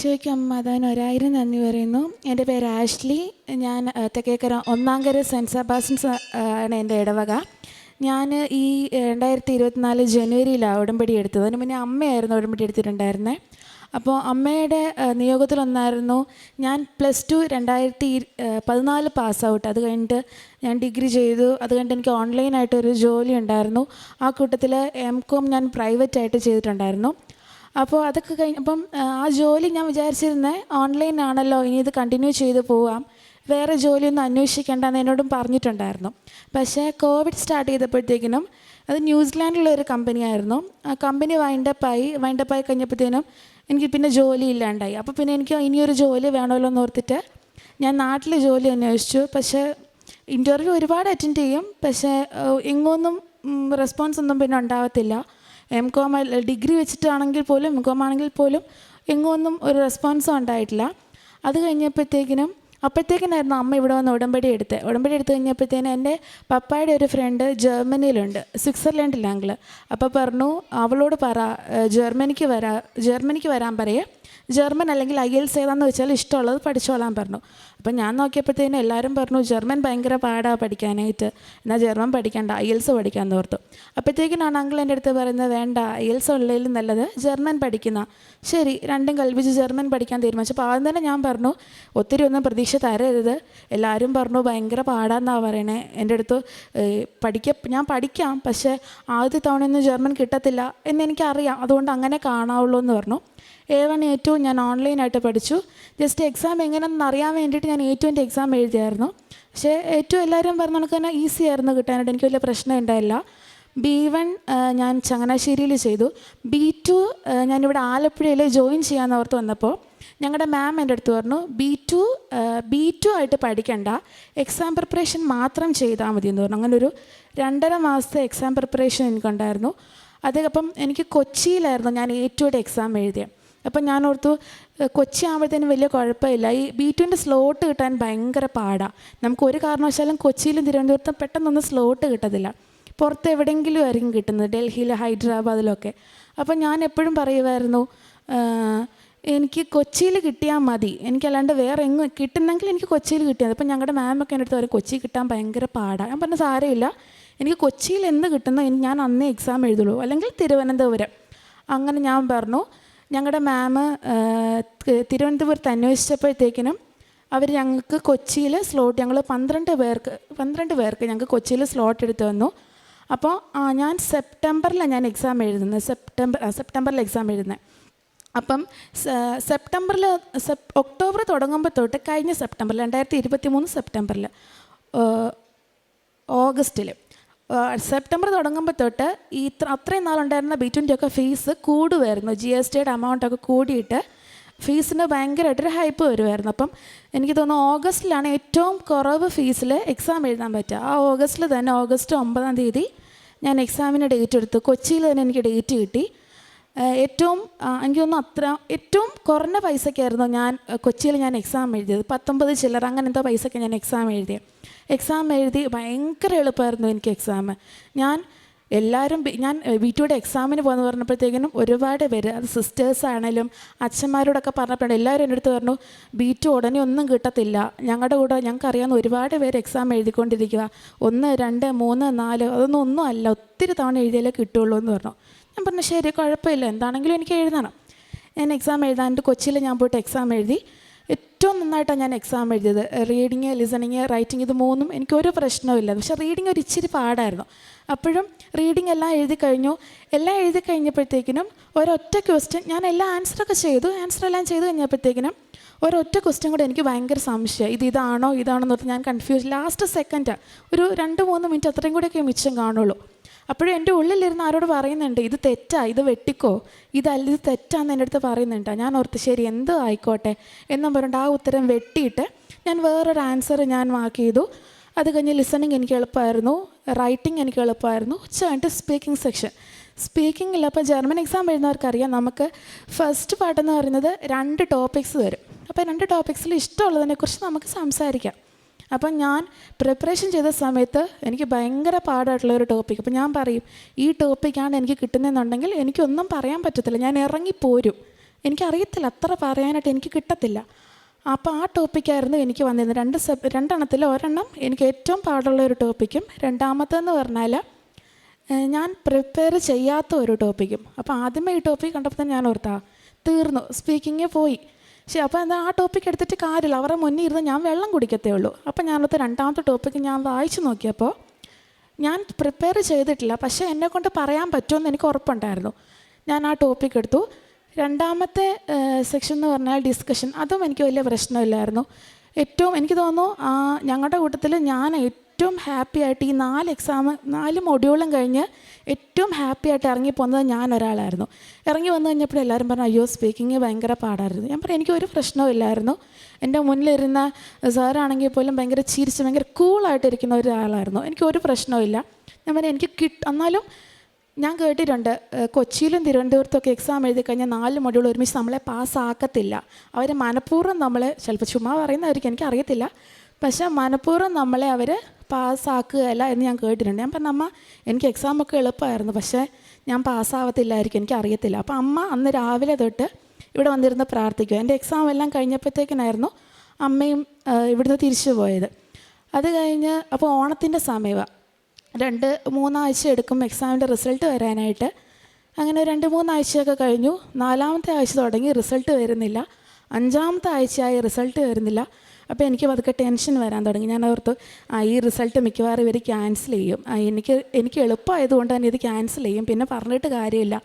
ഈശോയ്ക്ക് അമ്മാതാൻ ഒരായിരം നന്ദി പറയുന്നു. എന്റെ പേര് ആഷ്ലി. ഞാൻ തെക്കേക്കര ഒന്നാംകര സെന്റ് സെബാസ്റ്റ്യൻസ് ആ, ആണ് എന്റെ ഇടവക. ഞാൻ ഈ രണ്ടായിരത്തി ഇരുപത്തിനാല് ജനുവരിയിലാണ് ഉടമ്പടി എടുത്തത്. അതിന് മുന്നേ അമ്മയായിരുന്നു ഉടമ്പടി എടുത്തിട്ടുണ്ടായിരുന്നത് അപ്പോൾ അമ്മയുടെ നിയോഗത്തിലൊന്നായിരുന്നു ഞാൻ പ്ലസ് ടു രണ്ടായിരത്തി പതിനാല് പാസ് ഔട്ട്. അത് കഴിഞ്ഞിട്ട് ഞാൻ ഡിഗ്രി ചെയ്തു. അത് കഴിഞ്ഞിട്ട് എനിക്ക് ഓൺലൈനായിട്ടൊരു ജോലി ഉണ്ടായിരുന്നു. ആ കൂട്ടത്തിൽ എം കോം ഞാൻ പ്രൈവറ്റായിട്ട് ചെയ്തിട്ടുണ്ടായിരുന്നു. അപ്പോൾ അതൊക്കെ കഴിഞ്ഞ് അപ്പം ആ ജോലി ഞാൻ വിചാരിച്ചിരുന്നത് ഓൺലൈൻ ആണല്ലോ ഇനി ഇത് കണ്ടിന്യൂ ചെയ്ത് പോവാം. വേറെ ജോലിയൊന്നും അന്വേഷിക്കേണ്ടെന്ന് എന്നോടും പറഞ്ഞിട്ടുണ്ടായിരുന്നു. പക്ഷേ കോവിഡ് സ്റ്റാർട്ട് ചെയ്തപ്പോഴത്തേക്കിനും അത് ന്യൂസിലാൻഡിലുള്ള ഒരു കമ്പനിയായിരുന്നു ആ കമ്പനി വൈൻഡപ്പായി വൈൻഡപ്പായി കഴിഞ്ഞപ്പോഴത്തേനും എനിക്ക് പിന്നെ ജോലി ഇല്ലാണ്ടായി. അപ്പോൾ പിന്നെ എനിക്ക് ഇനിയൊരു ജോലി വേണമല്ലോ എന്ന് ഓർത്തിട്ട് ഞാൻ നാട്ടിൽ ജോലി അന്വേഷിച്ചു. പക്ഷേ ഇന്റർവ്യൂ ഒരുപാട് അറ്റൻഡ് ചെയ്യും. പക്ഷേ എങ്ങൊന്നും റെസ്പോൺസ് ഒന്നും പിന്നെ ഉണ്ടാവത്തില്ല. എം കോം ഡിഗ്രി വെച്ചിട്ടാണെങ്കിൽ പോലും എം കോം ആണെങ്കിൽ പോലും എങ്ങൊന്നും ഒരു റെസ്പോൺസും ഉണ്ടായിട്ടില്ല. അത് കഴിഞ്ഞപ്പോഴത്തേക്കിനും അപ്പോഴത്തേക്കിനായിരുന്നു അമ്മ ഇവിടെ വന്ന് ഉടമ്പടി എടുത്തത് ഉടമ്പടി എടുത്ത് കഴിഞ്ഞപ്പോഴത്തേനും എന്റെ പപ്പായുടെ ഒരു ഫ്രണ്ട് ജർമ്മനിയിലുണ്ട് സ്വിറ്റ്സർലൻഡിലാങ്കിൾ അപ്പോൾ പറഞ്ഞു അവളോട് പറ ജർമ്മനിക്ക് വരാ ജർമ്മനിക്ക് വരാൻ പറയേ. ജർമ്മൻ അല്ലെങ്കിൽ ഐ എൽസ് ഏതാണെന്ന് വെച്ചാൽ ഇഷ്ടമുള്ളത് പഠിച്ചോളാൻ പറഞ്ഞു. അപ്പം ഞാൻ നോക്കിയപ്പോഴത്തേനും എല്ലാവരും പറഞ്ഞു ജർമ്മൻ ഭയങ്കര പാടാണ് പഠിക്കാനായിട്ട്. എന്നാൽ ജർമ്മൻ പഠിക്കേണ്ട ഐ എൽസ് പഠിക്കാൻ ഓർത്തു. അപ്പോഴത്തേക്കിനാണ് അങ്കിൾ എന്റെ അടുത്ത് പറയുന്നത് വേണ്ട ഐ എൽസ് ഉള്ളതിലും നല്ലത് ജർമ്മൻ പഠിക്കുന്ന. ശരി രണ്ടും കൽപ്പിച്ച് ജർമ്മൻ പഠിക്കാൻ തീരുമാനിച്ചു. അപ്പോൾ ആദ്യം തന്നെ ഞാൻ പറഞ്ഞു ഒത്തിരി ഒന്നും പ്രതീക്ഷ തരരുത്. എല്ലാവരും പറഞ്ഞു ഭയങ്കര പാടാന്നാണ് പറയണേ. എന്റെ അടുത്ത് പഠിക്ക ഞാൻ പഠിക്കാം പക്ഷേ ആദ്യത്തെ തവണയൊന്നും ജർമ്മൻ കിട്ടത്തില്ല എന്ന് എനിക്കറിയാം. അതുകൊണ്ട് അങ്ങനെ കാണാവുള്ളൂ എന്ന് പറഞ്ഞു. എ വൺ എ ടു ഞാൻ ഓൺലൈനായിട്ട് പഠിച്ചു. ജസ്റ്റ് എക്സാം എങ്ങനെയാണെന്ന് അറിയാൻ വേണ്ടിയിട്ട് ഞാൻ എ ടുവിന്റെ എക്സാം എഴുതിയായിരുന്നു. പക്ഷേ ഏറ്റവും എല്ലാവരും പറഞ്ഞ കണക്ക് തന്നെ ഈസി ആയിരുന്നു കിട്ടാനായിട്ട്. എനിക്ക് വലിയ പ്രശ്നം ഉണ്ടായില്ല. ബി വൺ ഞാൻ ചങ്ങനാശ്ശേരിയിൽ ചെയ്തു. ബി ടു ഞാനിവിടെ ആലപ്പുഴയിൽ ജോയിൻ ചെയ്യാമെന്ന് ഓർത്ത് വന്നപ്പോൾ ഞങ്ങളുടെ മാം എന്റെ അടുത്ത് പറഞ്ഞു ബി ടു ബി ടു ആയിട്ട് പഠിക്കണ്ട. എക്സാം പ്രിപ്പറേഷൻ മാത്രം ചെയ്താൽ മതി എന്ന് പറഞ്ഞു. അങ്ങനെ ഒരു രണ്ടര മാസത്തെ എക്സാം പ്രിപ്പറേഷൻ എനിക്കുണ്ടായിരുന്നു. അതേപ്പം എനിക്ക് കൊച്ചിയിലായിരുന്നു ഞാൻ എ ടുയുടെ എക്സാം എഴുതിയത് അപ്പം ഞാൻ ഓർത്തു കൊച്ചി ആകുമ്പോഴത്തേനും വലിയ കുഴപ്പമില്ല. ഈ ബി ടുവിന്റെ സ്ലോട്ട് കിട്ടാൻ ഭയങ്കര പാടാണ് നമുക്ക് ഒരു കാരണവശാലും കൊച്ചിയിലും തിരുവനന്തപുരത്തും പെട്ടെന്നൊന്നും സ്ലോട്ട് കിട്ടത്തില്ല. പുറത്ത് എവിടെയെങ്കിലും ആയിരിക്കും കിട്ടുന്നത് ഡൽഹിയിൽ ഹൈദരാബാദിലൊക്കെ. അപ്പം ഞാൻ എപ്പോഴും പറയുമായിരുന്നു എനിക്ക് കൊച്ചിയിൽ കിട്ടിയാൽ മതി. എനിക്കല്ലാണ്ട് വേറെ എങ്ങും കിട്ടുന്നെങ്കിൽ എനിക്ക് കൊച്ചിയിൽ കിട്ടിയത് അപ്പം ഞങ്ങളുടെ മാമൊക്കെ എന്റെ അടുത്ത് കൊച്ചി കിട്ടാൻ ഭയങ്കര പാടാണ് ഞാൻ പറഞ്ഞ സാരമില്ല. എനിക്ക് കൊച്ചിയിൽ എന്ത് കിട്ടുന്നോ? ഞാൻ അന്നേ എക്സാം എഴുതുള്ളൂ. അല്ലെങ്കിൽ തിരുവനന്തപുരം. അങ്ങനെ ഞാൻ പറഞ്ഞു ഞങ്ങളുടെ മാമ് തിരുവനന്തപുരത്ത് അന്വേഷിച്ചപ്പോഴത്തേക്കിനും അവർ ഞങ്ങൾക്ക് കൊച്ചിയിൽ സ്ലോട്ട് ഞങ്ങൾ പന്ത്രണ്ട് പേർക്ക് പന്ത്രണ്ട് പേർക്ക് ഞങ്ങൾക്ക് കൊച്ചിയിൽ സ്ലോട്ട് എടുത്തു തന്നു. അപ്പോൾ ഞാൻ സെപ്റ്റംബറിലാണ് ഞാൻ എക്സാം എഴുതുന്നത് സെപ്റ്റംബർ സെപ്റ്റംബറിൽ എക്സാം എഴുതുന്നത് അപ്പം സെപ്റ്റംബറിൽ സെപ് ഒക്ടോബർ തുടങ്ങുമ്പോൾ തൊട്ട് കഴിഞ്ഞ സെപ്റ്റംബർ രണ്ടായിരത്തി ഇരുപത്തി മൂന്ന് സെപ്റ്റംബറിൽ ഓഗസ്റ്റിൽ സെപ്റ്റംബർ തുടങ്ങുമ്പോൾ തൊട്ട് ഈ അത്രയും നാളുണ്ടായിരുന്ന ബി ട്വന്റി ഒക്കെ ഫീസ് കൂടുമായിരുന്നു ജി എസ് ടിയുടെ എമൗണ്ടൊക്കെ കൂടിയിട്ട് ഫീസിന് ഭയങ്കരമായിട്ടൊരു ഹൈപ്പ് വരുമായിരുന്നു അപ്പം എനിക്ക് തോന്നുന്നു ഓഗസ്റ്റിലാണ് ഏറ്റവും കുറവ് ഫീസിൽ എക്സാം എഴുതാൻ പറ്റുക. ആ ഓഗസ്റ്റിൽ തന്നെ ഓഗസ്റ്റ് ഒമ്പതാം തീയതി ഞാൻ എക്സാമിന് ഡേറ്റ് എടുത്തു. കൊച്ചിയിൽ തന്നെ എനിക്ക് ഡേറ്റ് കിട്ടി. ഏറ്റവും എനിക്ക് തോന്നുന്നു അത്ര ഏറ്റവും കുറഞ്ഞ പൈസയ്ക്കായിരുന്നു ഞാൻ കൊച്ചിയിൽ ഞാൻ എക്സാം എഴുതിയത്. പത്തൊമ്പത് ചില്ലറ എന്തോ പൈസയ്ക്ക് ഞാൻ എക്സാം എഴുതിയത് എക്സാം എഴുതി ഭയങ്കര എളുപ്പമായിരുന്നു എനിക്ക് എക്സാം ഞാൻ എല്ലാവരും ഞാൻ വീട്ടിലൂടെ എക്സാമിന് പോകുന്നു പറഞ്ഞപ്പോഴത്തേക്കിനും ഒരുപാട് പേര് അത് സിസ്റ്റേഴ്സ് അച്ഛന്മാരോടൊക്കെ പറഞ്ഞപ്പോഴും എല്ലാവരും എന്റെ അടുത്ത് പറഞ്ഞു ബി ടു ഉടനെ ഒന്നും കിട്ടത്തില്ല. ഞങ്ങളുടെ കൂടെ ഞങ്ങൾക്ക് അറിയാവുന്ന ഒരുപാട് പേര് എക്സാം എഴുതിക്കൊണ്ടിരിക്കുക ഒന്ന് രണ്ട് മൂന്ന് നാല് അതൊന്നും ഒന്നും അല്ല. ഒത്തിരി തവണ എഴുതിയാലേ കിട്ടുള്ളൂ എന്ന് പറഞ്ഞു. ഞാൻ പറഞ്ഞു ശരി കുഴപ്പമില്ല. എന്താണെങ്കിലും എനിക്ക് എഴുതണം. ഞാൻ എക്സാം എഴുതാണ്ട് കൊച്ചിയിൽ ഞാൻ പോയിട്ട് എക്സാം എഴുതി. ഏറ്റവും നന്നായിട്ടാണ് ഞാൻ എക്സാം എഴുതിയത്. റീഡിങ് ലിസണിങ് റൈറ്റിംഗ് ഇത് മൂന്നും എനിക്ക് ഒരു പ്രശ്നവുമില്ല പക്ഷേ റീഡിങ് ഒരു ഇച്ചിരി പാടായിരുന്നു. അപ്പോഴും റീഡിംഗ് എല്ലാം എഴുതി കഴിഞ്ഞു. എല്ലാം എഴുതി കഴിഞ്ഞപ്പോഴത്തേക്കിനും ഒരൊറ്റ ക്വസ്റ്റ്യൻ ഞാൻ എല്ലാ ആൻസറൊക്കെ ചെയ്തു. ആൻസർ എല്ലാം ചെയ്തു കഴിഞ്ഞപ്പോഴത്തേക്കിനും ഒരൊറ്റ ക്വസ്റ്റ്യൻ കൂടെ എനിക്ക് ഭയങ്കര സംശയം ഇത് ഇതാണോ? ഇതാണോ എന്ന് പറഞ്ഞാൽ ഞാൻ കൺഫ്യൂസ് ലാസ്റ്റ് സെക്കൻഡ് ഒരു രണ്ട് മൂന്ന് മിനിറ്റ് അത്രയും കൂടെയൊക്കെ മിച്ചം കാണുള്ളൂ. അപ്പോഴും എന്റെ ഉള്ളിലിരുന്ന് ആരോട് പറയുന്നുണ്ട് ഇത് തെറ്റാ ഇത് വെട്ടിക്കോ ഇതല്ല ഇത് തെറ്റാന്ന് എന്റെ അടുത്ത് പറയുന്നുണ്ട്. ഞാൻ ഓർത്ത് ശരി എന്ത് ആയിക്കോട്ടെ എന്നും പറഞ്ഞിട്ട് ആ ഉത്തരം വെട്ടിയിട്ട് ഞാൻ വേറൊരു ആൻസർ ഞാൻ മാർക്ക് ചെയ്തു. അത് കഴിഞ്ഞ് ലിസണിങ് എനിക്ക് എളുപ്പമായിരുന്നു റൈറ്റിംഗ് എനിക്ക് എളുപ്പമായിരുന്നു. ഉച്ച കഴിഞ്ഞിട്ട് സ്പീക്കിംഗ് സെക്ഷൻ സ്പീക്കിങ്ങിൽ അപ്പോൾ ജർമ്മൻ എക്സാം എഴുതുന്നവർക്കറിയാം നമുക്ക് ഫസ്റ്റ് പാട്ടെന്ന് പറയുന്നത് രണ്ട് ടോപ്പിക്സ് വരും. അപ്പോൾ രണ്ട് ടോപ്പിക്സിൽ ഇഷ്ടമുള്ളതിനെക്കുറിച്ച് നമുക്ക് സംസാരിക്കാം. അപ്പം ഞാൻ പ്രിപ്പറേഷൻ ചെയ്ത സമയത്ത് എനിക്ക് ഭയങ്കര പാടായിട്ടുള്ള ഒരു ടോപ്പിക് അപ്പം ഞാൻ പറയും ഈ ടോപ്പിക്കാണ് എനിക്ക് കിട്ടുന്നതെന്നുണ്ടെങ്കിൽ എനിക്കൊന്നും പറയാൻ പറ്റത്തില്ല. ഞാൻ ഇറങ്ങിപ്പോരും എനിക്കറിയത്തില്ല അത്ര പറയാനായിട്ട് എനിക്ക് കിട്ടത്തില്ല. അപ്പോൾ ആ ടോപ്പിക്കായിരുന്നു എനിക്ക് വന്നിരുന്നത്. രണ്ട് സബ് രണ്ടെണ്ണത്തിൽ ഒരെണ്ണം എനിക്ക് ഏറ്റവും പാടുള്ള ഒരു ടോപ്പിക്കും രണ്ടാമത്തെന്ന് പറഞ്ഞാൽ ഞാൻ പ്രിപ്പയർ ചെയ്യാത്ത ഒരു ടോപ്പിക്കും അപ്പോൾ ആദ്യമേ ഈ ടോപ്പിക് കണ്ടപ്പോൾ തന്നെ ഞാൻ ഓർത്താ തീർന്നു. സ്പീക്കിങ്ങേ പോയി. പക്ഷേ അപ്പോൾ എന്താ ആ ടോപ്പിക് എടുത്തിട്ട് കാര്യമില്ല. അവരുടെ മുന്നേ ഇരുന്ന് ഞാൻ വെള്ളം കുടിക്കത്തേ ഉള്ളൂ. അപ്പോൾ ഞാനത്തെ രണ്ടാമത്തെ ടോപ്പിക്ക് ഞാൻ വായിച്ചു നോക്കിയപ്പോൾ ഞാൻ പ്രിപ്പയർ ചെയ്തിട്ടില്ല. പക്ഷേ എന്നെ കൊണ്ട് പറയാൻ പറ്റുമെന്ന് എനിക്ക് ഉറപ്പുണ്ടായിരുന്നു. ഞാൻ ആ ടോപ്പിക് എടുത്തു. രണ്ടാമത്തെ സെക്ഷൻ എന്ന് പറഞ്ഞാൽ ഡിസ്കഷൻ അതും എനിക്ക് വലിയ പ്രശ്നമില്ലായിരുന്നു. ഏറ്റവും എനിക്ക് തോന്നുന്നു ഞങ്ങളുടെ കൂട്ടത്തിൽ ഞാൻ ഏറ്റവും ഹാപ്പി ആയിട്ട് ഈ നാല് എക്സാം നാല് മൊഡ്യൂളും കഴിഞ്ഞ് ഏറ്റവും ഹാപ്പി ആയിട്ട് ഇറങ്ങി പോകുന്നത് ഞാൻ ഒരാളായിരുന്നു. ഇറങ്ങി വന്നു കഴിഞ്ഞപ്പോൾ എല്ലാവരും പറഞ്ഞു അയ്യോ സ്പീക്കിങ് ഭയങ്കര പാടായിരുന്നു. ഞാൻ പറഞ്ഞു എനിക്കൊരു പ്രശ്നവും ഇല്ലായിരുന്നു. എന്റെ മുന്നിലിരുന്ന സാറാണെങ്കിൽ പോലും ഭയങ്കര ചിരിച്ച് ഭയങ്കര കൂളായിട്ടിരിക്കുന്ന ഒരാളായിരുന്നു. എനിക്കൊരു ഒരു പ്രശ്നവും ഞാൻ പറഞ്ഞു എനിക്ക് കിട്ട് എന്നാലും ഞാൻ കേട്ടിട്ടുണ്ട് കൊച്ചിയിലും തിരുവനന്തപുരത്തൊക്കെ എക്സാം എഴുതി കഴിഞ്ഞാൽ നാല് മൊഡ്യൂൾ ഒരുമിച്ച് നമ്മളെ പാസ്സാക്കത്തില്ല അവർ മനഃപൂർവം നമ്മളെ ചിലപ്പോൾ ചുമ്മാ പറയുന്നതായിരിക്കും എനിക്കറിയത്തില്ല. പക്ഷേ മനഃപൂർവം നമ്മളെ അവർ പാസ്സാക്കുകയല്ല എന്ന് ഞാൻ കേട്ടിട്ടുണ്ട്. ഞാൻ പറഞ്ഞു അമ്മ എനിക്ക് എക്സാമൊക്കെ എളുപ്പമായിരുന്നു. പക്ഷേ ഞാൻ പാസ്സാവത്തില്ലായിരിക്കും. എനിക്കറിയത്തില്ല. അപ്പോൾ അമ്മ അന്ന് രാവിലെ തൊട്ട് ഇവിടെ വന്നിരുന്ന് പ്രാർത്ഥിക്കുക. എന്റെ എക്സാം എല്ലാം കഴിഞ്ഞപ്പോഴത്തേക്കിനായിരുന്നു അമ്മയും ഇവിടുന്ന് തിരിച്ചു പോയത്. അത് കഴിഞ്ഞ് അപ്പോൾ ഓണത്തിന്റെ സമയമാണ് രണ്ട് മൂന്നാഴ്ച എടുക്കും എക്സാമിന്റെ റിസൾട്ട് വരാനായിട്ട് അങ്ങനെ രണ്ട് മൂന്നാഴ്ചയൊക്കെ കഴിഞ്ഞു. നാലാമത്തെ ആഴ്ച തുടങ്ങി റിസൾട്ട് വരുന്നില്ല. അഞ്ചാമത്തെ ആഴ്ചയായി റിസൾട്ട് വരുന്നില്ല. അപ്പോൾ എനിക്ക് പതുക്കെ ടെൻഷൻ വരാൻ തുടങ്ങി. ഞാൻ ഓർത്തു ആ ഈ റിസൾട്ട് മിക്കവാറും ഇവർ ക്യാൻസൽ ചെയ്യും. എനിക്ക് എനിക്ക് എളുപ്പമായതുകൊണ്ട് തന്നെ ഇത് ക്യാൻസൽ ചെയ്യും. പിന്നെ പറഞ്ഞിട്ട് കാര്യമില്ല.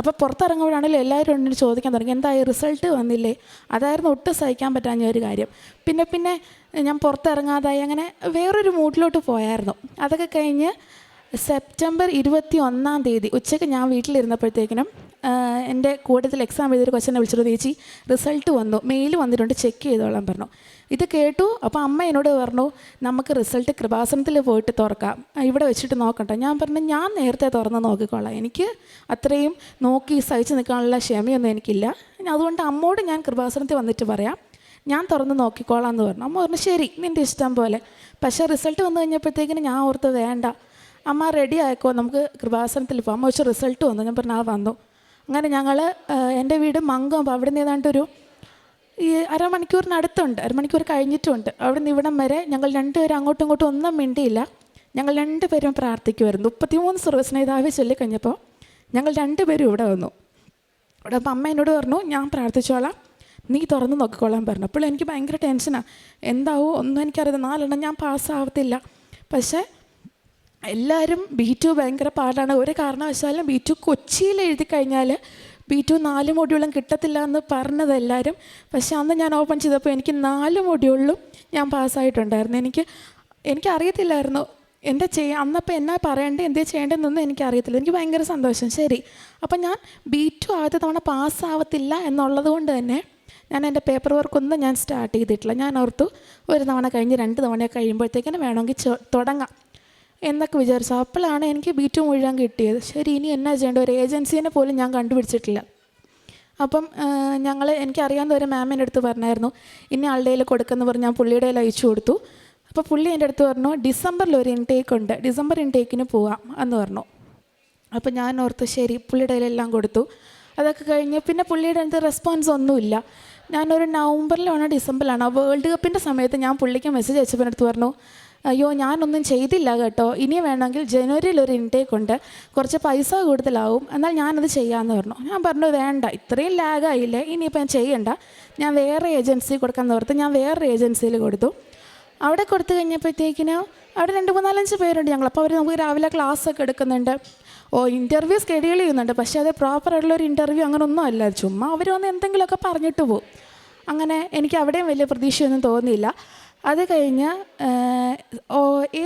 അപ്പോൾ പുറത്തിറങ്ങുമ്പോഴാണെങ്കിലും എല്ലാവരും എന്നോട് ചോദിക്കാൻ തുടങ്ങി എന്താ ഈ റിസൾട്ട് വന്നില്ലേ? അതായിരുന്നു ഒട്ടും സഹിക്കാൻ പറ്റാഞ്ഞ ഒരു കാര്യം. പിന്നെ പിന്നെ ഞാൻ പുറത്തിറങ്ങാതായി അങ്ങനെ വേറൊരു മൂട്ടിലോട്ട് പോയായിരുന്നു. അതൊക്കെ കഴിഞ്ഞ് സെപ്റ്റംബർ ഇരുപത്തി ഒന്നാം തീയതി ഉച്ചയ്ക്ക് ഞാൻ വീട്ടിലിരുന്നപ്പോഴത്തേക്കിനും എന്റെ കൂട്ടത്തിൽ എക്സാം എഴുതിയൊരു കൊച്ചനെ വിളിച്ചിട്ട് ചേച്ചി റിസൾട്ട് വന്നു. മെയിൽ വന്നിട്ടുണ്ട്. ചെക്ക് ചെയ്തോളാൻ പറഞ്ഞു. ഇത് കേട്ടു അപ്പോൾ അമ്മ എന്നോട് പറഞ്ഞു നമുക്ക് റിസൾട്ട് കൃപാസനത്തിൽ പോയിട്ട് തുറക്കാം. ഇവിടെ വെച്ചിട്ട് നോക്കണ്ട ഞാൻ പറഞ്ഞു ഞാൻ നേരത്തെ തുറന്ന് നോക്കിക്കോളാം. എനിക്ക് അത്രയും നോക്കി സഹിച്ച് നിൽക്കാനുള്ള ക്ഷമയൊന്നും എനിക്കില്ല. അതുകൊണ്ട് അമ്മോട് ഞാൻ കൃപാസനത്തിൽ വന്നിട്ട് പറയാം. ഞാൻ തുറന്ന് നോക്കിക്കോളാം എന്ന് പറഞ്ഞു. അമ്മ പറഞ്ഞു ശരി നിന്റെ ഇഷ്ടം പോലെ. പക്ഷേ റിസൾട്ട് വന്നു കഴിഞ്ഞപ്പോഴത്തേക്കിന് ഞാൻ ഓർത്ത് വേണ്ട. അമ്മ റെഡി ആയിക്കോ? നമുക്ക് കൃപാസനത്തിൽ പോകാം അമ്മ വെച്ച് റിസൾട്ട് വന്നു. ഞാൻ പറഞ്ഞു ആ വന്നു. അങ്ങനെ ഞങ്ങൾ എന്റെ വീട് മങ്കം അപ്പോൾ അവിടെ നിന്ന് ഏതാണ്ടൊരു ഈ അരമണിക്കൂറിനടുത്തുണ്ട് അരമണിക്കൂർ കഴിഞ്ഞിട്ടുണ്ട്. അവിടെ നിന്ന് ഇവിടം വരെ ഞങ്ങൾ രണ്ടുപേരും അങ്ങോട്ടും ഇങ്ങോട്ടും ഒന്നും മിണ്ടിയില്ല. ഞങ്ങൾ രണ്ടുപേരും പ്രാർത്ഥിക്കുമായിരുന്നു. മുപ്പത്തിമൂന്ന് സർവസ്നേതാവ് ചൊല്ലിക്കഴിഞ്ഞപ്പോൾ ഞങ്ങൾ രണ്ടുപേരും ഇവിടെ വന്നു. ഇവിടെ അപ്പം അമ്മ എന്നോട് പറഞ്ഞു ഞാൻ പ്രാർത്ഥിച്ചോളാം. നീ തുറന്ന് നോക്കിക്കോളാൻ പറഞ്ഞു. അപ്പോൾ എനിക്ക് ഭയങ്കര ടെൻഷനാണ് എന്താവും ഒന്നും എനിക്കറിയാം നാലെണ്ണം ഞാൻ പാസ്സാവത്തില്ല പക്ഷേ എല്ലാവരും ബി ടു ഭയങ്കര പാടാണ്. ഒരു കാരണവശാലും ബി ടു കൊച്ചിയിൽ എഴുതി കഴിഞ്ഞാൽ ബി ടു നാല് മൊഡ്യൂളും കിട്ടത്തില്ല എന്ന് പറഞ്ഞത് എല്ലാവരും. പക്ഷെ അന്ന് ഞാൻ ഓപ്പൺ ചെയ്തപ്പോൾ എനിക്ക് നാല് മൊഡ്യൂളിലും ഞാൻ പാസ്സായിട്ടുണ്ടായിരുന്നു. എനിക്ക് എനിക്കറിയത്തില്ലായിരുന്നു എന്റെ ചെയ്യാൻ അന്നപ്പോൾ എന്നാ പറയേണ്ടത് എന്തേ ചെയ്യേണ്ടതെന്നൊന്നും എനിക്കറിയത്തില്ല എനിക്ക് ഭയങ്കര സന്തോഷം. ശരി. അപ്പം ഞാൻ ബി ടു ആദ്യത്തെ തവണ പാസ്സാവത്തില്ല എന്നുള്ളത് കൊണ്ട് തന്നെ ഞാൻ എന്റെ പേപ്പർ വർക്കൊന്നും ഞാൻ സ്റ്റാർട്ട് ചെയ്തിട്ടില്ല. ഞാൻ ഓർത്തു ഒരു തവണ കഴിഞ്ഞ് രണ്ട് തവണയൊക്കെ കഴിയുമ്പോഴത്തേക്കിനും വേണമെങ്കിൽ തുടങ്ങാം. എന്നൊക്കെ വിചാരിച്ചു. അപ്പോഴാണ് എനിക്ക് ബി ടു മുഴുവൻ കിട്ടിയത്. ശരി ഇനി എന്നാ ചെയ്യേണ്ട ഒരു ഏജൻസീനെ പോലും ഞാൻ കണ്ടുപിടിച്ചിട്ടില്ല. അപ്പം ഞങ്ങൾ എനിക്കറിയാവുന്ന ഒരു മാമിന്റെ അടുത്ത് പറഞ്ഞായിരുന്നു. ഇനി ആളുടെ കയ്യിൽ കൊടുക്കുമെന്ന് പറഞ്ഞ് ഞാൻ പുള്ളിയുടെ കയ്യിൽ അയച്ചു കൊടുത്തു. അപ്പോൾ പുള്ളി എന്റെ അടുത്ത് പറഞ്ഞു ഡിസംബറിൽ ഒരു ഇൻടേക്ക് ഉണ്ട്. ഡിസംബർ ഇൻടേക്കിന് പോവാം എന്ന് പറഞ്ഞു. അപ്പോൾ ഞാൻ ഓർത്തു ശരി പുള്ളിയുടെ കയ്യിലെല്ലാം കൊടുത്തു. അതൊക്കെ കഴിഞ്ഞ് പിന്നെ പുള്ളിയുടെ അടുത്ത് റെസ്പോൺസ് ഒന്നുമില്ല. ഞാനൊരു നവംബറിലാണോ ഡിസംബറിലാണോ. വേൾഡ് കപ്പിന്റെ സമയത്ത് ഞാൻ പുള്ളിക്ക് മെസ്സേജ് അയച്ചപ്പോൾ അടുത്ത് പറഞ്ഞു അയ്യോ ഞാനൊന്നും ചെയ്തില്ല കേട്ടോ. ഇനി വേണമെങ്കിൽ ജനുവരിയിൽ ഒരു ഇൻടേക്ക് ഉണ്ട്. കുറച്ച് പൈസ കൂടുതലാവും. എന്നാൽ ഞാനത് ചെയ്യാമെന്ന് പറഞ്ഞു. ഞാൻ പറഞ്ഞു വേണ്ട ഇത്രയും ലാഗായില്ലേ ഇനിയിപ്പോൾ ഞാൻ ചെയ്യണ്ട. ഞാൻ വേറെ ഏജൻസി കൊടുക്കാമെന്ന് ഓർത്ത് ഞാൻ വേറെ ഏജൻസിയിൽ കൊടുത്തു. അവിടെ കൊടുത്തു കഴിഞ്ഞപ്പോഴത്തേക്കിന് അവിടെ രണ്ട് മൂന്നാലഞ്ച് പേരുണ്ട് ഞങ്ങൾ. അപ്പോൾ അവർ നമുക്ക് രാവിലെ ക്ലാസ് ഒക്കെ എടുക്കുന്നുണ്ട്. ഓ ഇന്റർവ്യൂ സ്കെഡ്യൂൾ ചെയ്യുന്നുണ്ട്. പക്ഷേ അത് പ്രോപ്പറായിട്ടുള്ള ഒരു ഇന്റർവ്യൂ അങ്ങനെ ഒന്നും അല്ല. ചുമ്മാ അവർ വന്ന് എന്തെങ്കിലുമൊക്കെ പറഞ്ഞിട്ട് പോകും അങ്ങനെ എനിക്ക് അവിടെയും വലിയ പ്രതീക്ഷയൊന്നും തോന്നിയില്ല. അത് കഴിഞ്ഞ്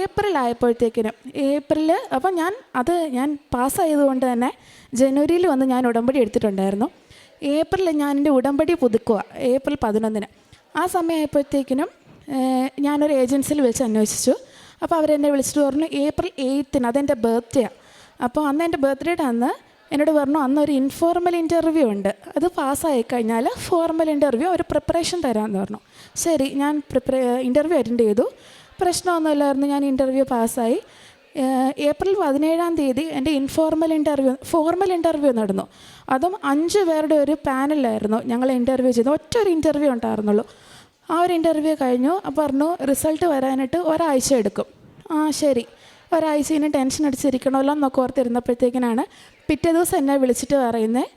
ഏപ്രിൽ ആയപ്പോഴത്തേക്കിനും ഏപ്രിൽ അപ്പം ഞാൻ അത് ഞാൻ പാസ്സായതുകൊണ്ട് തന്നെ ജനുവരിയിൽ വന്ന് ഞാൻ ഉടമ്പടി എടുത്തിട്ടുണ്ടായിരുന്നു. ഏപ്രിൽ ഞാൻ എന്റെ ഉടമ്പടി പുതുക്കുക ഏപ്രിൽ പതിനൊന്നിന്. ആ സമയമായപ്പോഴത്തേക്കിനും ഞാനൊരു ഏജൻസിയിൽ വിളിച്ച് അന്വേഷിച്ചു. അപ്പോൾ അവരെന്നെ വിളിച്ചിട്ട് പറഞ്ഞു ഏപ്രിൽ എയ്ത്തിന് അതെന്റെ ബർത്ത്ഡേയാണ് അപ്പോൾ അന്ന് എന്റെ ബർത്ത്ഡേയുടെ അന്ന് എന്നോട് പറഞ്ഞു അന്ന് ഒരു ഇൻഫോർമൽ ഇന്റർവ്യൂ ഉണ്ട്. അത് പാസ്സായി കഴിഞ്ഞാൽ ഫോർമൽ ഇന്റർവ്യൂ ഒരു പ്രിപ്പറേഷൻ തരാമെന്ന് പറഞ്ഞു. ശരി ഞാൻ പ്രിപ്പറേ ഇന്റർവ്യൂ അറ്റൻഡ് ചെയ്തു. പ്രശ്നമൊന്നുമില്ലായിരുന്നു ഞാൻ ഇന്റർവ്യൂ പാസ്സായി. ഏപ്രിൽ പതിനേഴാം തീയതി എന്റെ ഇൻഫോർമൽ ഇന്റർവ്യൂ ഫോർമൽ ഇന്റർവ്യൂ നടന്നു. അതും അഞ്ച് പേരുടെ ഒരു പാനലായിരുന്നു ഞങ്ങൾ ഇന്റർവ്യൂ ചെയ്തു ഒറ്റ ഒരു ഇന്റർവ്യൂ ഉണ്ടായിരുന്നുള്ളൂ. ആ ഒരു ഇന്റർവ്യൂ കഴിഞ്ഞു. അപ്പോൾ പറഞ്ഞു റിസൾട്ട് വരാനായിട്ട് ഒരാഴ്ച എടുക്കും. ആ ശരി. ഒരാഴ്ച ഇനി ടെൻഷൻ അടിച്ചിരിക്കണമല്ലോ എന്നൊക്കെ ഓർത്തിരുന്നപ്പോഴത്തേക്കിനാണ് പിറ്റേ ദിവസം എന്നെ വിളിച്ചിട്ട് പറയുന്നത്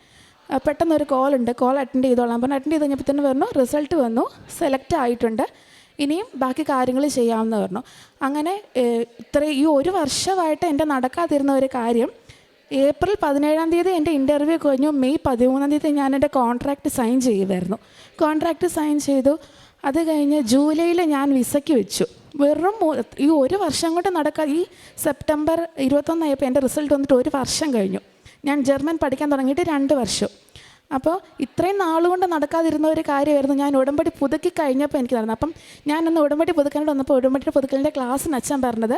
പെട്ടെന്നൊരു കോൾ ഉണ്ട് കോൾ അറ്റൻഡ് ചെയ്തോളാം. പറഞ്ഞു അറ്റൻഡ് ചെയ്ത് കഴിഞ്ഞപ്പോൾ തന്നെ പറഞ്ഞു റിസൾട്ട് വന്നു. സെലക്ട് ആയിട്ടുണ്ട്. ഇനിയും ബാക്കി കാര്യങ്ങൾ ചെയ്യാമെന്ന് പറഞ്ഞു. അങ്ങനെ ഇത്രയും ഇത്ര ഈ ഒരു വർഷമായിട്ട് എന്റെ നടക്കാതിരുന്ന ഒരു കാര്യം ഏപ്രിൽ പതിനേഴാം തീയതി എന്റെ ഇന്റർവ്യൂ കഴിഞ്ഞു. മെയ് പതിമൂന്നാം തീയതി ഞാൻ എന്റെ കോൺട്രാക്റ്റ് സൈൻ ചെയ്യുമായിരുന്നു കോൺട്രാക്റ്റ് സൈൻ ചെയ്തു. അത് കഴിഞ്ഞ് ജൂലൈയിൽ ഞാൻ വിസയ്ക്ക് വെച്ചു. വെറും ഈ ഒരു വർഷം കൊണ്ട് നടക്കാൻ ഈ സെപ്റ്റംബർ ഇരുപത്തൊന്നായപ്പോൾ എന്റെ റിസൾട്ട് വന്നിട്ട് ഒരു വർഷം കഴിഞ്ഞു. ഞാൻ ജർമ്മൻ പഠിക്കാൻ തുടങ്ങിയിട്ട് രണ്ട് വർഷം. അപ്പോൾ ഇത്രയും നാളുകൊണ്ട് നടക്കാതിരുന്ന ഒരു കാര്യമായിരുന്നു ഞാൻ ഉടമ്പടി പുതുക്കി കഴിഞ്ഞപ്പോൾ എനിക്ക് നടന്നു അപ്പം ഞാനന്ന് ഉടമ്പടി പുതുക്കാനായിട്ട് വന്നപ്പോൾ ഉടമ്പടി പുതുക്കലിന്റെ ക്ലാസ്സിന് അച്ഛൻ പറഞ്ഞത്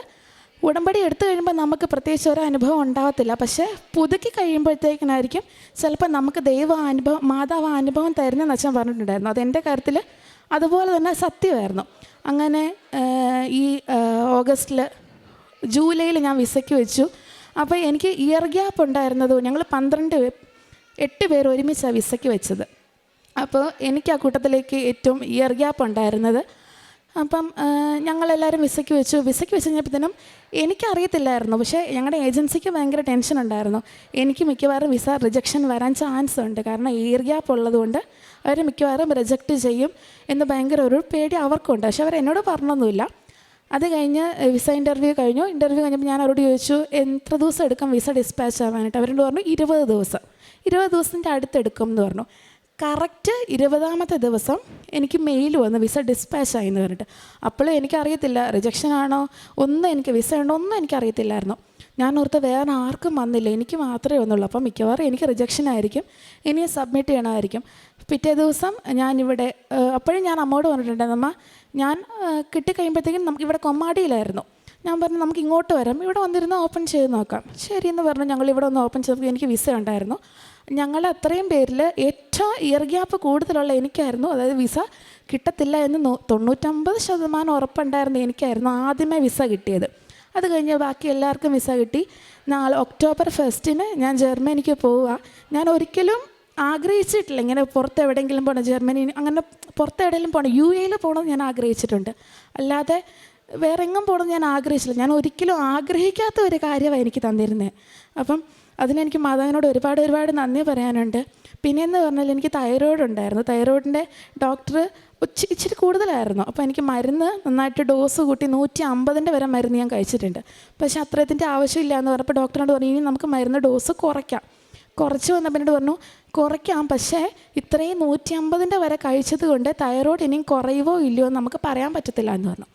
ഉടമ്പടി എടുത്തു കഴിയുമ്പോൾ നമുക്ക് പ്രത്യേകിച്ച് ഒരു അനുഭവം ഉണ്ടാകത്തില്ല പക്ഷേ പുതുക്കി കഴിയുമ്പോഴത്തേക്കിനായിരിക്കും ചിലപ്പോൾ നമുക്ക് ദൈവ അനുഭവം മാതാവ് അനുഭവം തരുന്നതെന്ന് അച്ഛൻ പറഞ്ഞിട്ടുണ്ടായിരുന്നു. അതെന്റെ കാര്യത്തിൽ അതുപോലെ തന്നെ സത്യമായിരുന്നു. അങ്ങനെ ഈ ഓഗസ്റ്റിൽ ജൂലൈയിൽ ഞാൻ വിസയ്ക്ക് വെച്ചു. അപ്പോൾ എനിക്ക് ഇയർ ഗ്യാപ്പ് ഉണ്ടായിരുന്നത് ഞങ്ങൾ പന്ത്രണ്ട് എട്ട് പേർ ഒരുമിച്ചാണ് വിസയ്ക്ക് വെച്ചത്. അപ്പോൾ എനിക്ക് ആ കൂട്ടത്തിലേക്ക് ഏറ്റവും ഇയർ ഗ്യാപ്പ് ഉണ്ടായിരുന്നത്. അപ്പം ഞങ്ങളെല്ലാവരും വിസയ്ക്ക് വെച്ചു. വിസയ്ക്ക് വെച്ച് കഴിഞ്ഞപ്പോഴത്തേനും എനിക്കറിയത്തില്ലായിരുന്നു. പക്ഷേ ഞങ്ങളുടെ ഏജൻസിക്ക് ഭയങ്കര ടെൻഷൻ ഉണ്ടായിരുന്നു. എനിക്ക് മിക്കവാറും വിസ റിജക്ഷൻ വരാൻ ചാൻസ് ഉണ്ട്. കാരണം ഇയർ ഗ്യാപ്പ് ഉള്ളതുകൊണ്ട് അവർ മിക്കവാറും റിജക്റ്റ് ചെയ്യും എന്ന് ഭയങ്കര ഒരു പേടി അവർക്കുണ്ട്. പക്ഷെ അവർ എന്നോട് പറഞ്ഞൊന്നുമില്ല. അത് കഴിഞ്ഞ് വിസ ഇന്റർവ്യൂ കഴിഞ്ഞു. ഇന്റർവ്യൂ കഴിഞ്ഞപ്പോൾ ഞാൻ അവരോട് ചോദിച്ചു എത്ര ദിവസം എടുക്കും വിസ ഡിസ്പാച്ച് ആവാനായിട്ട്? അവരോട് പറഞ്ഞു ഇരുപത് ദിവസം. ഇരുപത് ദിവസത്തിന്റെ അടുത്തെടുക്കും എന്ന് പറഞ്ഞു. കറക്റ്റ് ഇരുപതാമത്തെ ദിവസം എനിക്ക് മെയിൽ വന്ന് വിസ ഡിസ്പാച്ച് ആയി എന്ന് പറഞ്ഞിട്ട്. അപ്പോഴും എനിക്കറിയത്തില്ല റിജക്ഷൻ ആണോ ഒന്നും എനിക്ക് വിസ ഉണ്ടോ ഒന്നും എനിക്കറിയത്തില്ലായിരുന്നു. ഞാൻ ഓർത്ത് വേറെ ആർക്കും വന്നില്ല എനിക്ക് മാത്രമേ വന്നുള്ളൂ. അപ്പം മിക്കവാറും എനിക്ക് റിജക്ഷൻ ആയിരിക്കും ഇനി സബ്മിറ്റ് ചെയ്യണമായിരിക്കും. പിറ്റേ ദിവസം ഞാനിവിടെ അപ്പോഴും ഞാൻ അമ്മോട് പറഞ്ഞിട്ടുണ്ടായിരുന്നു അമ്മ ഞാൻ കിട്ടിക്കഴിയുമ്പോഴത്തേക്കും നമുക്ക് ഇവിടെ കൊമ്മാടിയിലായിരുന്നു. ഞാൻ പറഞ്ഞു നമുക്ക് ഇങ്ങോട്ട് വരാം ഇവിടെ വന്നിരുന്ന് ഓപ്പൺ ചെയ്ത് നോക്കാം. ശരി എന്ന് പറഞ്ഞു ഞങ്ങൾ ഇവിടെ ഒന്ന് ഓപ്പൺ ചെയ്തപ്പോൾ എനിക്ക് വിസ ഉണ്ടായിരുന്നു. ഞങ്ങൾ അത്രയും പേരിൽ ഏറ്റവും ഇയർ ഗ്യാപ്പ് കൂടുതലുള്ള എനിക്കായിരുന്നു. അതായത് വിസ കിട്ടത്തില്ല എന്ന് തൊണ്ണൂറ്റമ്പത് ശതമാനം ഉറപ്പുണ്ടായിരുന്നു എനിക്കായിരുന്നു ആദ്യമേ വിസ കിട്ടിയത്. അത് കഴിഞ്ഞ് ബാക്കി എല്ലാവർക്കും വിസ കിട്ടി. നാളെ ഒക്ടോബർ ഫസ്റ്റിന് ഞാൻ ജർമ്മനിക്ക് പോവുക. ഞാൻ ഒരിക്കലും ആഗ്രഹിച്ചിട്ടില്ല ഇങ്ങനെ പുറത്ത് എവിടെയെങ്കിലും പോകണം ജർമ്മനി അങ്ങനെ പുറത്ത് എവിടെയെങ്കിലും പോകണം യു എയിൽ പോകണമെന്ന് ഞാൻ ആഗ്രഹിച്ചിട്ടുണ്ട്. അല്ലാതെ വേറെ എങ്ങും പോകണമെന്ന് ഞാൻ ആഗ്രഹിച്ചില്ല. ഞാൻ ഒരിക്കലും ആഗ്രഹിക്കാത്ത ഒരു കാര്യമാണ് എനിക്ക് തന്നിരുന്നത്. അപ്പം അതിനെനിക്ക് മാതാവിനോട് ഒരുപാട് ഒരുപാട് നന്ദി പറയാനുണ്ട്. പിന്നെയെന്ന് പറഞ്ഞാൽ എനിക്ക് തൈറോയ്ഡ് ഉണ്ടായിരുന്നു. തൈറോയിഡിന്റെ ഡോക്ടർ ഉച്ച ഇച്ചിരി കൂടുതലായിരുന്നു. അപ്പോൾ എനിക്ക് മരുന്ന് നന്നായിട്ട് ഡോസ് കൂട്ടി നൂറ്റി അമ്പതിന്റെ വരെ മരുന്ന് ഞാൻ കഴിച്ചിട്ടുണ്ട്. പക്ഷേ അത്രത്തിന്റെ ആവശ്യമില്ല എന്ന് പറഞ്ഞപ്പോൾ ഡോക്ടറിനോട് പറഞ്ഞു ഇനി നമുക്ക് മരുന്ന് ഡോസ് കുറയ്ക്കാം. കുറച്ച് വന്ന എന്നോട് പറഞ്ഞു കുറയ്ക്കാം. പക്ഷേ ഇത്രയും നൂറ്റി അമ്പതിന്റെ വരെ കഴിച്ചത് കൊണ്ട് തൈറോയ്ഡ് ഇനിയും കുറയുവോ ഇല്ലയോ എന്ന് നമുക്ക് പറയാൻ പറ്റത്തില്ല എന്ന് പറഞ്ഞു.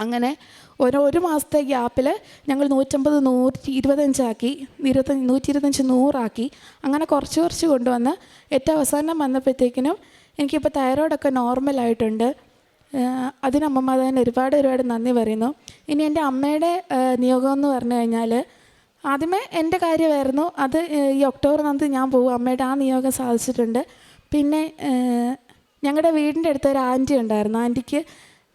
അങ്ങനെ ഒരു ഒരു മാസത്തെ ഗ്യാപ്പിൽ ഞങ്ങൾ നൂറ്റമ്പത് നൂറ്റി ഇരുപത്തഞ്ചാക്കി ഇരുപത്തഞ്ച് നൂറ്റി ഇരുപത്തഞ്ച് നൂറാക്കി. അങ്ങനെ കുറച്ച് കുറച്ച് കൊണ്ടുവന്ന് ഏറ്റവും അവസാനം വന്നപ്പോഴത്തേക്കിനും എനിക്കിപ്പോൾ തൈറോയിഡൊക്കെ നോർമലായിട്ടുണ്ട്. അതിനമ്മമ്മ തന്നെ ഒരുപാട് ഒരുപാട് നന്ദി പറയുന്നു. ഇനി എന്റെ അമ്മയുടെ നിയോഗം എന്ന് പറഞ്ഞു കഴിഞ്ഞാൽ ആദ്യമേ എന്റെ കാര്യമായിരുന്നു. അത് ഈ ഒക്ടോബർ നന്ദി ഞാൻ പോകും. അമ്മയുടെ ആ നിയോഗം സാധിച്ചിട്ടുണ്ട്. പിന്നെ ഞങ്ങളുടെ വീടിന്റെ അടുത്ത് ഒരു ആന്റി ഉണ്ടായിരുന്നു. ആന്റിക്ക്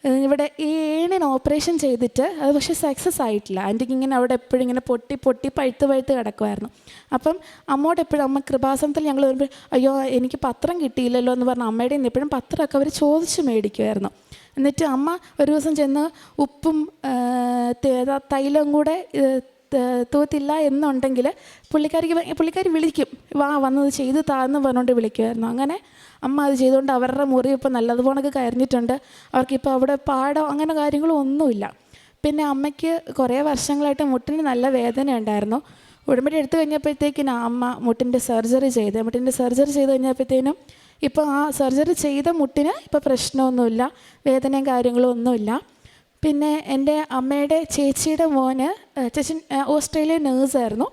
ഇവിടെ ഈ ഏണിന് ഓപ്പറേഷൻ ചെയ്തിട്ട് അത് പക്ഷേ സക്സസ് ആയിട്ടില്ല. ആന്റിക്ക് ഇങ്ങനെ അവിടെ എപ്പോഴും ഇങ്ങനെ പൊട്ടി പൊട്ടി പഴുത്ത് പഴുത്ത് കിടക്കുമായിരുന്നു അപ്പം അമ്മോട് എപ്പോഴും അമ്മ കൃപാസനത്തിൽ ഞങ്ങൾ വരുമ്പോൾ അയ്യോ എനിക്ക് പത്രം കിട്ടിയില്ലല്ലോ എന്ന് പറഞ്ഞ അമ്മയുടെ നിന്ന് എപ്പോഴും പത്രമൊക്കെ അവർ ചോദിച്ച് മേടിക്കുമായിരുന്നു എന്നിട്ട് അമ്മ ഒരു ദിവസം ചെന്ന് ഉപ്പും തൈലവും കൂടെ തൂത്തില്ല എന്നുണ്ടെങ്കിൽ പുള്ളിക്കാരിക്ക് പുള്ളിക്കാരി വിളിക്കും. വാ വന്നത് ചെയ്ത് താന്ന് പറഞ്ഞുകൊണ്ട് വിളിക്കുമായിരുന്നു അങ്ങനെ അമ്മ അത് ചെയ്തുകൊണ്ട് അവരുടെ മുറി ഇപ്പോൾ നല്ലതുപോലൊക്കെ കരഞ്ഞിട്ടുണ്ട് അവർക്കിപ്പോൾ അവിടെ പാടോ അങ്ങനെ കാര്യങ്ങളൊന്നുമില്ല പിന്നെ അമ്മയ്ക്ക് കുറേ വർഷങ്ങളായിട്ട് മുട്ടിന് നല്ല വേദന ഉണ്ടായിരുന്നു. ഉടമ്പടി എടുത്തു കഴിഞ്ഞപ്പോഴത്തേക്കിന് അമ്മ മുട്ടിന്റെ സർജറി ചെയ്ത് മുട്ടിന്റെ സർജറി ചെയ്ത് കഴിഞ്ഞപ്പോഴത്തേനും ഇപ്പോൾ ആ സർജറി ചെയ്ത മുട്ടിന് ഇപ്പോൾ പ്രശ്നമൊന്നുമില്ല വേദനയും കാര്യങ്ങളും ഒന്നുമില്ല. പിന്നെ എന്റെ അമ്മയുടെ ചേച്ചിയുടെ മോന് ചേച്ചി ചേച്ചൻ ഓസ്ട്രേലിയൻ നേഴ്സായിരുന്നു.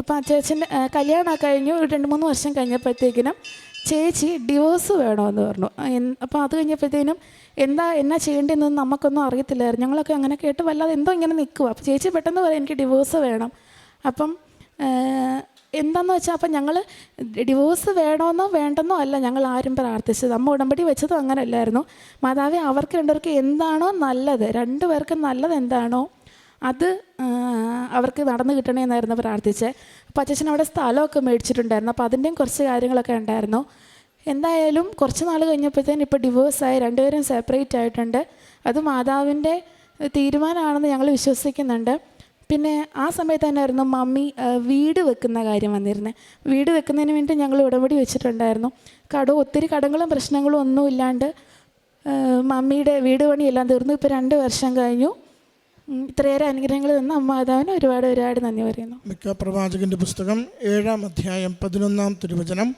അപ്പോൾ ആ ചേച്ചന്റെ കല്യാണമൊക്കെ കല്യാണം കഴിഞ്ഞു രണ്ട് മൂന്ന് വർഷം കഴിഞ്ഞപ്പോഴത്തേക്കിനും ചേച്ചി ഡിവോഴ്സ് വേണമെന്ന് പറഞ്ഞു. അപ്പോൾ അത് കഴിഞ്ഞപ്പോഴത്തേനും എന്താ എന്നാ ചെയ്യേണ്ടതെന്നൊന്നും നമുക്കൊന്നും അറിയത്തില്ലായിരുന്നു. ഞങ്ങളൊക്കെ അങ്ങനെ കേട്ട് വല്ലാതെ എന്തോ ഇങ്ങനെ നിൽക്കുക അപ്പോൾ ചേച്ചി പെട്ടെന്ന് പറയും എനിക്ക് ഡിവോഴ്സ് വേണം. അപ്പം എന്താന്ന് വെച്ചാൽ അപ്പം ഞങ്ങൾ ഡിവോഴ്സ് വേണമെന്നോ വേണ്ടെന്നോ അല്ല ഞങ്ങൾ ആരും പ്രാർത്ഥിച്ചത്. അമ്മ ഉടമ്പടി വെച്ചതും അങ്ങനെയല്ലായിരുന്നു മാതാവേ അവർക്ക് രണ്ടുപേർക്ക് എന്താണോ നല്ലത്. രണ്ടുപേർക്കും നല്ലത് എന്താണോ അത് അവർക്ക് നടന്നു കിട്ടണമെന്നായിരുന്നു പ്രാർത്ഥിച്ചത് അപ്പോൾ അച്ഛൻ അവിടെ സ്ഥലമൊക്കെ മേടിച്ചിട്ടുണ്ടായിരുന്നു. അപ്പോൾ അതിന്റെയും കുറച്ച് കാര്യങ്ങളൊക്കെ ഉണ്ടായിരുന്നു. എന്തായാലും കുറച്ച് നാൾ കഴിഞ്ഞപ്പോഴത്തേന് ഇപ്പോൾ ഡിവോഴ്സായി രണ്ടുപേരും സെപ്പറേറ്റ് ആയിട്ടുണ്ട്. അത് മാതാവിന്റെ തീരുമാനമാണെന്ന് ഞങ്ങൾ വിശ്വസിക്കുന്നുണ്ട്. പിന്നെ ആ സമയത്ത് തന്നെയായിരുന്നു മമ്മി വീട് വെക്കുന്ന കാര്യം വന്നിരുന്നത് വീട് വെക്കുന്നതിന് വേണ്ടി ഞങ്ങൾ ഉടമ്പടി വെച്ചിട്ടുണ്ടായിരുന്നു. കട ഒത്തിരി കടങ്ങളും പ്രശ്നങ്ങളും ഒന്നും ഇല്ലാണ്ട് മമ്മിയുടെ വീട് പണിയെല്ലാം തീർന്നു. ഇപ്പോൾ രണ്ട് വർഷം കഴിഞ്ഞു. ഇത്രയേറെ അനുഗ്രഹങ്ങൾ തന്ന അമ്മാതാവിന് ഒരുപാട് ഒരുപാട് നന്ദി പറയുന്നു. മിക്ക പ്രവാചകന്റെ പുസ്തകം ഏഴാം അധ്യായം പതിനൊന്നാം തിരുവചനം.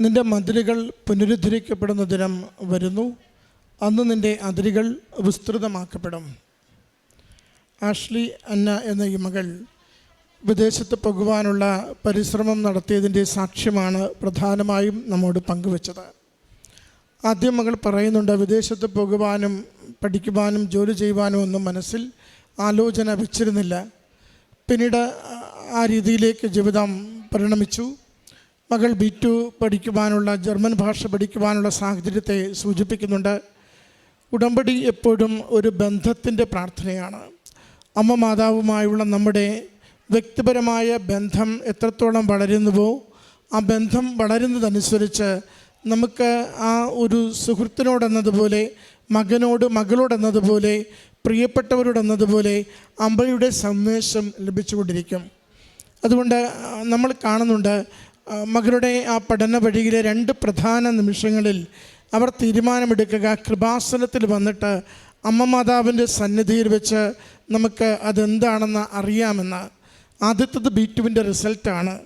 നിന്റെ മതിലുകൾ പുനരുദ്ധരിക്കപ്പെടുന്ന ദിനം വരുന്നു. അന്ന് നിന്റെ അതിരുകൾ വിസ്തൃതമാക്കപ്പെടും. ആഷ്ലി അന്ന എന്ന ഈ മകൾ വിദേശത്ത് പോകുവാനുള്ള പരിശ്രമം നടത്തിയതിന്റെ സാക്ഷ്യമാണ് പ്രധാനമായും നമ്മോട് പങ്കുവച്ചത്. ആദ്യം മകൾ പറയുന്നുണ്ട് വിദേശത്ത് പോകുവാനും പഠിക്കുവാനും ജോലി ചെയ്യുവാനും ഒന്നും മനസ്സിൽ ആലോചന വെച്ചിരുന്നില്ല. പിന്നീട് ആ രീതിയിലേക്ക് ജീവിതം പരിണമിച്ചു. മകൾ ബി ടു പഠിക്കുവാനുള്ള ജർമ്മൻ ഭാഷ പഠിക്കുവാനുള്ള സാഹചര്യത്തെ സൂചിപ്പിക്കുന്നുണ്ട്. ഉടമ്പടി എപ്പോഴും ഒരു ബന്ധത്തിന്റെ പ്രാർത്ഥനയാണ്. അമ്മ മാതാവുമായുള്ള നമ്മുടെ വ്യക്തിപരമായ ബന്ധം എത്രത്തോളം വളരുന്നുവോ ആ ബന്ധം വളരുന്നതനുസരിച്ച് നമുക്ക് ആ ഒരു സുഹൃത്തിനോടെന്നതുപോലെ മകനോട് മകളോടെന്നതുപോലെ പ്രിയപ്പെട്ടവരോടെന്നതുപോലെ അമ്പയുടെ സന്ദേശം ലഭിച്ചുകൊണ്ടിരിക്കും. അതുകൊണ്ട് നമ്മൾ കാണുന്നുണ്ട് മകളുടെ ആ പഠന വഴിയിലെ രണ്ട് പ്രധാന നിമിഷങ്ങളിൽ അവർ തീരുമാനമെടുക്കുക. കൃപാസനത്തിൽ വന്നിട്ട് അമ്മ മാതാവിന്റെ സന്നിധിയിൽ വെച്ച് നമുക്ക് അതെന്താണെന്ന് അറിയാമെന്ന്. ആദ്യത്തത് ബി ടുവിന്റെ റിസൾട്ടാണ്.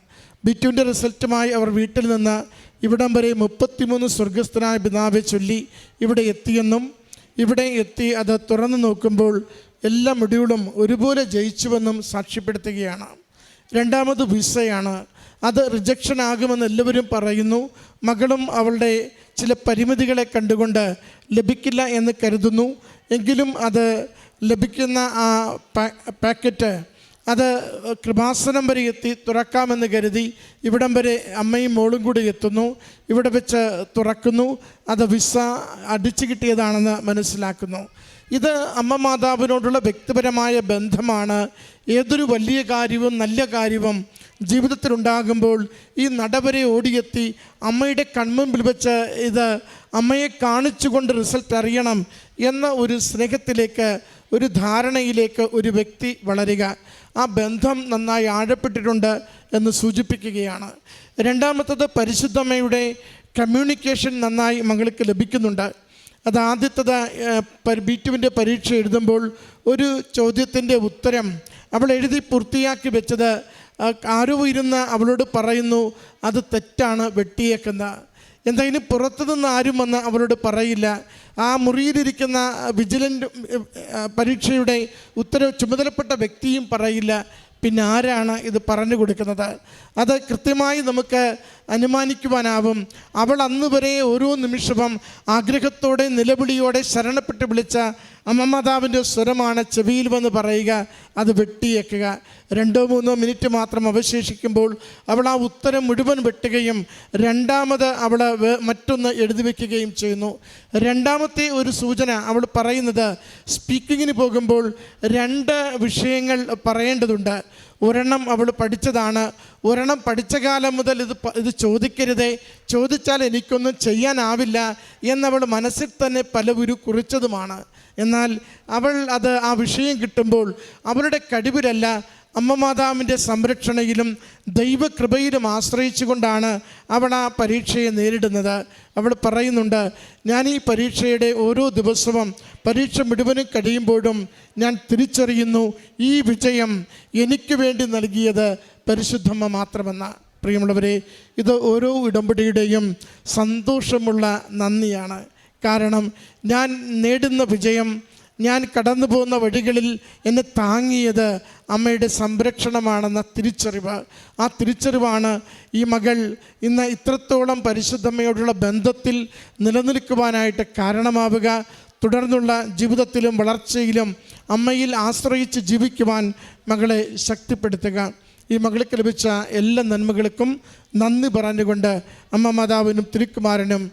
ബി ടുവിന്റെ റിസൾട്ടുമായി അവർ വീട്ടിൽ നിന്ന് ഇവിടം വരെ മുപ്പത്തിമൂന്ന് സ്വർഗസ്ഥനായ പിതാവെ ചൊല്ലി ഇവിടെ എത്തിയെന്നും ഇവിടെ എത്തി അത് തുറന്നു നോക്കുമ്പോൾ എല്ലാ മുടികളും ഒരുപോലെ ജയിച്ചുവെന്നും സാക്ഷ്യപ്പെടുത്തുകയാണ്. രണ്ടാമത് വിസയാണ്. അത് റിജക്ഷൻ ആകുമെന്ന് എല്ലാവരും പറയുന്നു. മകളും അവളുടെ ചില പരിമിതികളെ കണ്ടുകൊണ്ട് ലഭിക്കില്ല എന്ന് കരുതുന്നു. എങ്കിലും അത് ലഭിക്കുന്ന ആ പാക്കറ്റ് അത് കൃപാസനം വരെ എത്തി തുറക്കാമെന്ന് കരുതി ഇവിടം വരെ അമ്മയും മോളും കൂടി എത്തുന്നു. ഇവിടെ വെച്ച് തുറക്കുന്നു. അത് വിസ അടിച്ചു കിട്ടിയതാണെന്ന് മനസ്സിലാക്കുന്നു. ഇത് അമ്മ മാതാവിനോടുള്ള വ്യക്തിപരമായ ബന്ധമാണ്. ഏതൊരു വലിയ കാര്യവും നല്ല കാര്യവും ജീവിതത്തിലുണ്ടാകുമ്പോൾ ഈ നടവരെ ഓടിയെത്തി അമ്മയുടെ കൺമുമ്പിൽ വെച്ച് ഇത് അമ്മയെ കാണിച്ചുകൊണ്ട് റിസൾട്ട് അറിയണം എന്ന ഒരു സ്നേഹത്തിലേക്ക് ഒരു ധാരണയിലേക്ക് ഒരു വ്യക്തി വളരുക. ആ ബന്ധം നന്നായി ആഴപ്പെട്ടിട്ടുണ്ട് എന്ന് സൂചിപ്പിക്കുകയാണ്. രണ്ടാമത്തത് പരിശുദ്ധമ്മയുടെ കമ്മ്യൂണിക്കേഷൻ നന്നായി മകൾക്ക് ലഭിക്കുന്നുണ്ട്. അത് ആദ്യത്തത് ബി ടുവിന്റെ പരീക്ഷ എഴുതുമ്പോൾ ഒരു ചോദ്യത്തിന്റെ ഉത്തരം അവൾ എഴുതി പൂർത്തിയാക്കി വെച്ചത് ആരോ ഇരുന്ന് അവളോട് പറയുന്നു അത് തെറ്റാണ് വെട്ടിയേക്കുന്ന. എന്തായാലും പുറത്തുനിന്ന് ആരും വന്ന് അവരോട് പറയില്ല. ആ മുറിയിലിരിക്കുന്ന വിജിലന്റ് പരീക്ഷയുടെ ഉത്തരവ് ചുമതലപ്പെട്ട വ്യക്തിയും പറയില്ല. പിന്നെ ആരാണ് ഇത് പറഞ്ഞു കൊടുക്കുന്നത്? അത് കൃത്യമായി നമുക്ക് അനുമാനിക്കുവാനാവും. അവൾ അന്ന് വരെ ഓരോ നിമിഷവും ആഗ്രഹത്തോടെ നിലവിളിയോടെ ശരണപ്പെട്ട് വിളിച്ച അമ്മമാതാവിന്റെ സ്വരമാണ് ചെവിയിൽ വന്ന് പറയുക അത് വെട്ടിയേക്കുക. രണ്ടോ മൂന്നോ മിനിറ്റ് മാത്രം അവശേഷിക്കുമ്പോൾ അവൾ ആ ഉത്തരം മുഴുവൻ വെട്ടുകയും രണ്ടാമത് അവൾ മറ്റൊന്ന് എഴുതി വയ്ക്കുകയും ചെയ്യുന്നു. രണ്ടാമത്തെ ഒരു സൂചന അവൾ പറയുന്നത് സ്പീക്കിങ്ങിന് പോകുമ്പോൾ രണ്ട് വിഷയങ്ങൾ പറയേണ്ടതുണ്ട്. ഒരെണ്ണം അവൾ പഠിച്ചതാണ്. ഒരെണ്ണം പഠിച്ച കാലം മുതൽ ഇത് ഇത് ചോദിക്കരുതേ. ചോദിച്ചാൽ എനിക്കൊന്നും ചെയ്യാനാവില്ല എന്നവൾ മനസ്സിൽ തന്നെ പലവുരു കുറിച്ചതുമാണ്. എന്നാൽ അവൾ അത് ആ വിഷയം കിട്ടുമ്പോൾ അവളുടെ കഴിവിലല്ല അമ്മ മാതാവിന്റെ സംരക്ഷണയിലും ദൈവകൃപയിലും ആശ്രയിച്ചുകൊണ്ടാണ് അവൾ ആ പരീക്ഷയെ നേരിടുന്നത്. അവൾ പറയുന്നുണ്ട് ഞാൻ ഈ പരീക്ഷയുടെ ഓരോ ദിവസവും പരീക്ഷ മുഴുവനും കഴിയുമ്പോഴും ഞാൻ തിരിച്ചറിയുന്നു ഈ വിജയം എനിക്ക് വേണ്ടി നൽകിയത് പരിശുദ്ധമ്മ മാത്രമെന്ന. പ്രിയമുള്ളവരെ ഇത് ഓരോ ഉടമ്പടിയുടെയും സന്തോഷമുള്ള നന്ദിയാണ്. കാരണം ഞാൻ നേടുന്ന വിജയം ഞാൻ കടന്നു പോകുന്ന വഴികളിൽ എന്നെ താങ്ങിയത് അമ്മയുടെ സംരക്ഷണമാണെന്ന തിരിച്ചറിവ്. ആ തിരിച്ചറിവാണ് ഈ മകൾ ഇന്ന് ഇത്രത്തോളം പരിശുദ്ധമ്മയോടുള്ള ബന്ധത്തിൽ നിലനിൽക്കുവാനായിട്ട് കാരണമാവുക. തുടർന്നുള്ള ജീവിതത്തിലും വളർച്ചയിലും അമ്മയിൽ ആശ്രയിച്ച് ജീവിക്കുവാൻ മകളെ ശക്തിപ്പെടുത്തുക. ഈ മകൾക്ക് ലഭിച്ച എല്ലാ നന്മകൾക്കും നന്ദി പറഞ്ഞുകൊണ്ട് അമ്മ മാതാവിനും തിരുക്കുമാരനും